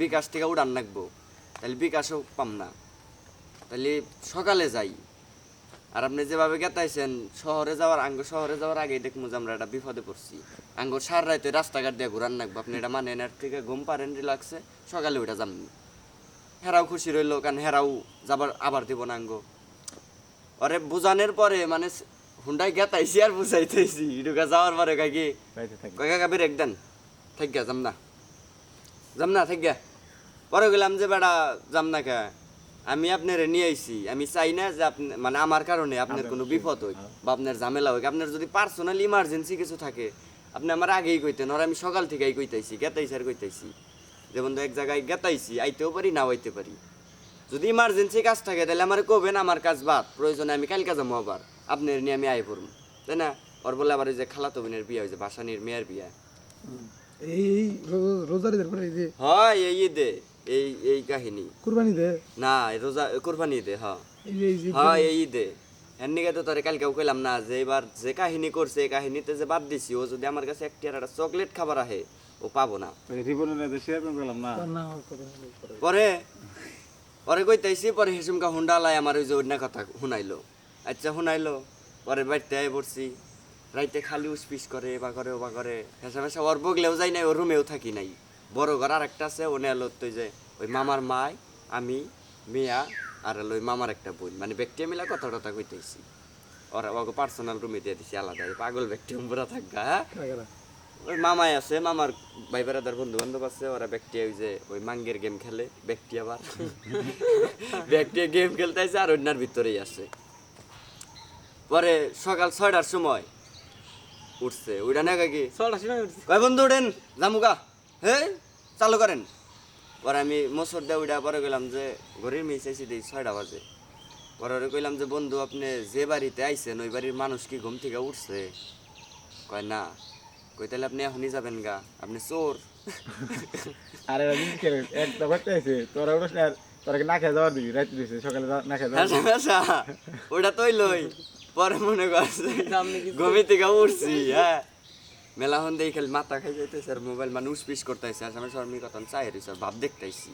বিকাশ থেকে উড়ান নাকবো তাহলে বিকাশও পাম না। তাহলে সকালে যাই। আর আপনি যেভাবে গেতাইছেন শহরে যাওয়ার আঙ্গ শহরে যাওয়ার আগেই দেখব যে আমরা একটা বিপদে পড়ছি। আঙ্গ সার রাইতে রাস্তাঘাট দিয়ে ঘুরান নাকবো আপনি এটা মানেন এর থেকে ঘুম পারেন রিল্যাক্সে সকালে ওইটা যাবেন হেরাও খুশি রইল কারণ হেরাও যাবার আবার দিব না আঙ্গ। ওরে বুঝানোর পরে মানে হুন্ডাই গেতাইছি আর বুঝাইতেছি ইডুকা যাওয়ার পরে কাকি বাড়িতে থাকি। কয় কাকা বেরেক দেন। থাক যাম না। যাম না থাক গা পরে গেলাম যে বেড়া যাম না কে? আমি আপনার নিয়ে আইছি। আমি চাই না যে আপনি মানে আমার কারণে আপনার কোনো বিপদ হোক বা আপনার ঝামেলা হোক। আপনার যদি পার্সোনাল ইমার্জেন্সি কিছু থাকে আপনি আমার আগেই কইতেন। আর আমি সকাল থেকেই কইতাইছি গেতাইছি আর কইতাইছি। যে বন্ধু এক জায়গায় গেতাইছি আইতেও পারি নাও আইতে পারি। যদি ইমার্জেন্সি কাজ থাকে তাহলে আমার কবেন আমার কাজ বাদ। প্রয়োজনে আমি কালকে যাব আবার আপনার নিয়ে আমি আই পড়ব তাই না? ওর বলে আবার ওই যে খালাতো বোনের বিয়া হয়েছে বাসানির মেয়ের বিয়া। এই এই পরে এই যে হয় এই ঈদে এই এই কাহিনী। কুরবানি দে না রোজা কোরবানি ঈদে হ্যাঁ। এই এই যে হ্যাঁ এই ঈদে। এমনিকে তো তোরে কালকেও কইলাম না যে এবার যে কাহিনী করছে এই কাহিনীতে যে বাদ দিছি ও যদি আমার কাছে একটি আর একটা চকলেট খাবার আহে ও পাবো না। পরে পরে কইতাইছি পরে হিসুমকা হুন্ডা লাই আমার ওই যে অন্য কথা শুনাইলো। আচ্ছা শুনাইলো পরে বাড়িতে আয় পড়ছি। রাইতে খালি উসপিস করে বা করে ও বা করে। হেসা মেসা ওর বগলেও যাই নাই ওর রুমেও থাকি নাই। বড় ঘর আর একটা আছে ওনে তো যে ওই মামার মাই আমি মিয়া আর ওই মামার একটা বোন। মানে ব্যক্তি মিলা কথা টথা কইতেছি ওরা ওকে পার্সোনাল রুমে দিয়ে দিছি আলাদা পাগল ব্যক্তি পুরা থাকবা হ্যাঁ? ওই মামাই আছে মামার ভাই বেড়াদার বন্ধু বান্ধব আছে ওরা ব্যক্তি ওই যে ওই মাঙ্গের গেম খেলে ব্যক্তি আবার। ব্যক্তি গেম খেলতে আছে আর অন্যার ভিতরেই আছে। পরে সকাল ছয়টার সময় উঠছে ওইটা না কি ছটা সময় কয় বন্ধু উঠেন? জামুকা হে চালু করেন। পরে আমি মোসর দিয়ে উঠা পরে গেলাম যে ঘড়ির মিস আইসি দিই ছয়টা বাজে। পরে কইলাম যে বন্ধু আপনি যে বাড়িতে আইছেন ওই বাড়ির মানুষ কি ঘুম থেকে উঠছে? কয় না। কই তাহলে আপনি এখনই যাবেন গা আপনি চোর। আর একটা করতে আছে তোরা উঠোস না তোরা কি না খেয়ে যাওয়ার দিবি রাত্রি দিছে সকালে না খেয়ে যাওয়ার ওটা তুই লই পরে মনে করছে সামনে ঘুমি থেকে উঠছি হ্যাঁ। মেলা হন দেখে খালি মাথা খাই যাইতেছে আর মোবাইল মানে উসপিস করতেছে। আর আমি সব কথা চাই সব ভাব দেখতেছি।